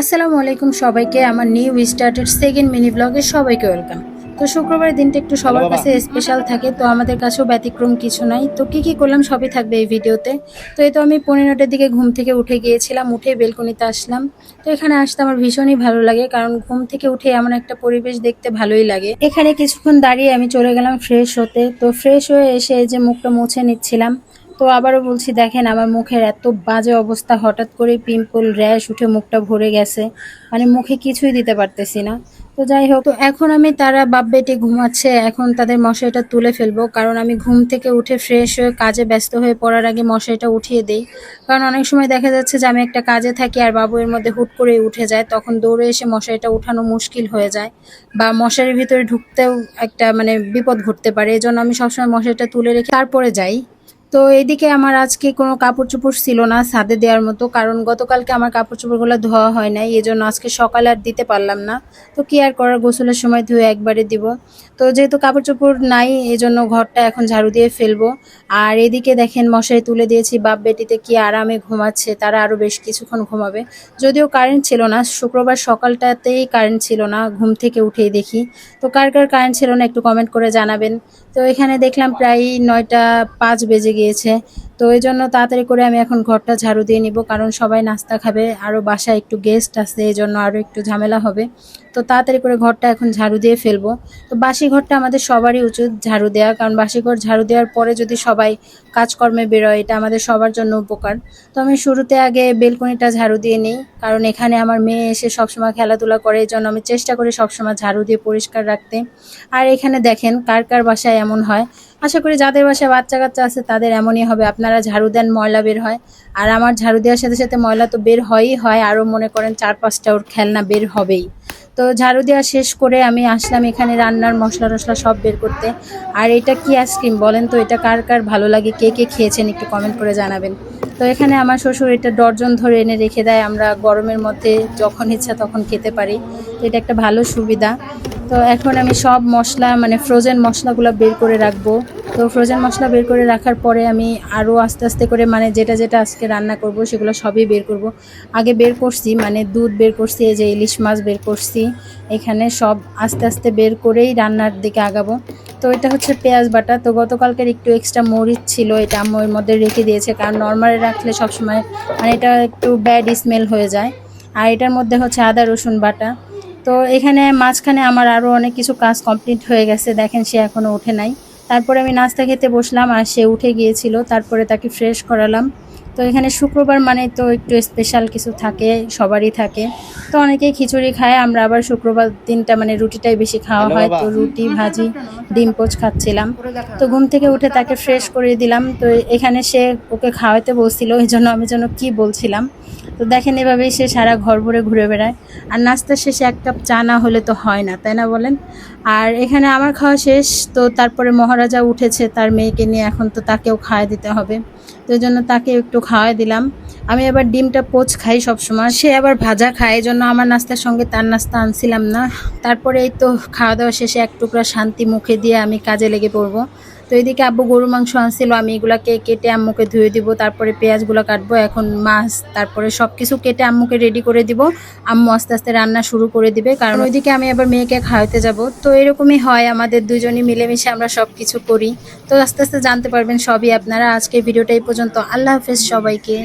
আসসালামু আলাইকুম সবাইকে আমার নিউ স্টার্টেড সেকেন্ড মিনি ব্লগে সবাইকে ওয়েলকাম তো শুক্রবার দিনটা একটু সবার কাছে স্পেশাল থাকে তো আমাদের কাছেও ব্যতিক্রম কিছু নাই। তো কি কি করলাম সবই থাকবে এই ভিডিওতে। তো এই তো আমি পনেরোটার দিকে ঘুম থেকে উঠে গিয়েছিলাম উঠে বেলকনিতে আসলাম। তো এখানে আসতে আমার ভীষণই ভালো লাগে কারণ ঘুম থেকে উঠে এমন একটা পরিবেশ দেখতে ভালোই লাগে। এখানে কিছুক্ষণ দাঁড়িয়ে আমি চলে গেলাম ফ্রেশ হতে। তো ফ্রেশ হয়ে এসে এই যে মুখটা মুছে নিচ্ছিলাম। তো আবারও বলছি, দেখেন আমার মুখের এত বাজে অবস্থা, হঠাৎ করে পিম্পল র্যাশ উঠে মুখটা ভরে গেছে। মানে মুখে কিছুই দিতে পারতেছি না। তো যাই হোক, তো এখন আমি তারা বাপ বেটে ঘুমাচ্ছে, এখন তাদের মশারিটা তুলে ফেলব। কারণ আমি ঘুম থেকে উঠে ফ্রেশ হয়ে কাজে ব্যস্ত হয়ে পড়ার আগে মশারিটা উঠিয়ে দিই। কারণ অনেক সময় দেখা যাচ্ছে যে আমি একটা কাজে থাকি আর বাবু এর মধ্যে হুট করে উঠে যায়, তখন দৌড়ে এসে মশারিটা উঠানো মুশকিল হয়ে যায় বা মশারির ভিতরে ঢুকতেও একটা মানে বিপদ ঘটতে পারে। এই জন্য আমি সবসময় মশারিটা তুলে রেখে তারপরে যাই। তো এদিকে আমার আজকে কোনো কাপড় চোপড় ছিল না ছাদে দেওয়ার মতো, কারণ গতকালকে আমার কাপড় চোপড়গুলো ধোয়া হয় নাই এই জন্য আজকে সকালে আর দিতে পারলাম না। তো কি আর করার, গোসলের সময় ধুয়ে একবারে দিব। তো যেহেতু কাপড় চোপড় নাই এই জন্য ঘরটা এখন ঝাড়ু দিয়ে ফেলব। আর এদিকে দেখেন মশারি তুলে দিয়েছি, বাপ বেটিতে কি আরামে ঘুমাচ্ছে, তারা আরও বেশ কিছুক্ষণ ঘুমাবে। যদিও কারেন্ট ছিল না, শুক্রবার সকালটাতেই কারেন্ট ছিল না, ঘুম থেকে উঠেই দেখি। তো কার কার কারেন্ট ছিল না একটু কমেন্ট করে জানাবেন। তো এখানে দেখলাম প্রায় নয়টা পাঁচ বেজে গিয়েছে। তো এই জন্য তাড়াতাড়ি করে আমি এখন ঘরটা ঝাড়ু দিয়ে নিব, কারণ সবাই নাস্তা খাবে আরও বাসায় একটু গেস্ট আছে, এই জন্য আরও একটু ঝামেলা হবে। তো তাড়াতাড়ি করে ঘরটা এখন ঝাড়ু দিয়ে ফেলব। তো বাসি ঘরটা আমাদের সবারই উচিত ঝাড়ু দেওয়া কারণ বাসি ঘর ঝাড়ু দেওয়ার পরে যদি সবাই কাজকর্মে বেরোয়, এটা আমাদের সবার জন্য উপকার। তো আমি শুরুতে আগে বেলকনিটা ঝাড়ু দিয়ে নিই, কারণ এখানে আমার মেয়ে এসে সবসময় খেলাধুলা করে, এই জন্য আমি চেষ্টা করি সবসময় ঝাড়ু দিয়ে পরিষ্কার রাখতে। আর এখানে দেখেন কার কার বাসায় এমন হয় আশা করি যাদের বাসায় বাচ্চা কাচ্চা আছে, তাদের এমনই হবে। আপনারা ঝাড়ু দেন, ময়লা বের হয়। আর আমার ঝাড়ু দেওয়ার সাথে সাথে ময়লা তো বের হয়ই হয়। আরও মনে করেন চার পাঁচটা ওর খেলনা বের হবেই। তো ঝাড়ু দেওয়া শেষ করে আমি আসলাম এখানে রান্নার মশলা টশলা সব বের করতে। আর এটা কি আইসক্রিম বলেন তো? এটা কার কার ভালো লাগে? কে কে খেয়েছেন? একটু কমেন্ট করে জানাবেন। তো এখানে আমার শ্বশুর এটা ডর্জন ধরে এনে রেখে দেয়। আমরা গরমের মধ্যে যখন ইচ্ছা তখন খেতে পারি। এটা একটা ভালো সুবিধা। তো এখন আমি সব মশলা মানে ফ্রোজেন মশলাগুলো বের করে রাখব। তো ফ্রোজেন মশলা বের করে রাখার পরে আমি আরও আস্তে আস্তে করে মানে যেটা যেটা আজকে রান্না করব সেগুলো সবই বের করব। আগে বের করছি মানে দুধ বের করছি, এই যে ইলিশ মাছ বের করছি। এখানে সব আস্তে আস্তে বের করেই রান্নার দিকে আগাবো। তো এটা হচ্ছে পেঁয়াজ বাটা। তো গতকালকের একটু এক্সট্রা মরিচ ছিল, এটা আম্মু এর মধ্যে রেখে দিয়েছে। কারণ নর্মালে রাখলে সবসময় মানে এটা একটু ব্যাড স্মেল হয়ে যায়। আর এটার মধ্যে হচ্ছে আদা, রসুন বাটা। তো এখানে মাঝখানে আমার আরও অনেক কিছু কাজ কমপ্লিট হয়ে গেছে। দেখেন সে এখনও ওঠে নাই। তারপরে আমি নাস্তা খেতে বসলাম আর সে উঠে গিয়েছিল তারপরে তাকে ফ্রেশ করালাম। তো এখানে শুক্রবার মানে তো একটু স্পেশাল কিছু থাকে সবারই থাকে। তো অনেকেই খিচুড়ি খায় আমরা আবার শুক্রবার দিনটা মানে রুটিটাই বেশি খাওয়া হয়। তো রুটি ভাজি ডিম পোচ খাচ্ছিলাম। তো ঘুম থেকে উঠে তাকে ফ্রেশ করে দিলাম। তো এখানে সে ওকে খাওয়াতে বলছিল এই জন্য আমি যেন কি বলছিলাম। তো দেখেন এভাবেই সে সারা ঘর ভরে ঘুরে বেড়ায়। আর নাস্তার শেষে এক কাপ চা না হলে তো হয় না তাই না বলেন? আর এখানে আমার খাওয়া শেষ তো তারপরে মহারাজা উঠেছে তার মেয়েকে নিয়ে এখন তো তাকেও খাওয়াই দিতে হবে। তো জন্য তাকে একটু খাওয়াই দিলাম। আমি আবার ডিমটা পোচ খাই সবসময়। সে আবার ভাজা খায় জন্য আমার নাস্তার সঙ্গে তার নাস্তা আনছিলাম না। তারপরে এই তো খাওয়া দাওয়া শেষে এক টুকরা শান্তি মুখে দিয়ে আমি কাজে লেগে পড়ব। তো এদিকে আব্বু গরু মাংস আনছিল, আমি এগুলাকে কেটে আম্মুকে ধুয়ে দিব, তারপরে পেঁয়াজগুলো কাটবো, এখন মাছ, তারপরে সব কিছু কেটে আম্মুকে রেডি করে দিব। আম্মু আস্তে আস্তে রান্না শুরু করে দিবে, কারণ ওইদিকে আমি আবার মেয়েকে খাওয়াতে যাব। তো এরকমই হয়, আমাদের দুজনই মিলেমিশে আমরা সব কিছু করি। তো আস্তে আস্তে জানতে পারবেন সবই আপনারা। আজকে ভিডিওটা এই পর্যন্ত। আল্লাহ হাফেজ সবাইকে।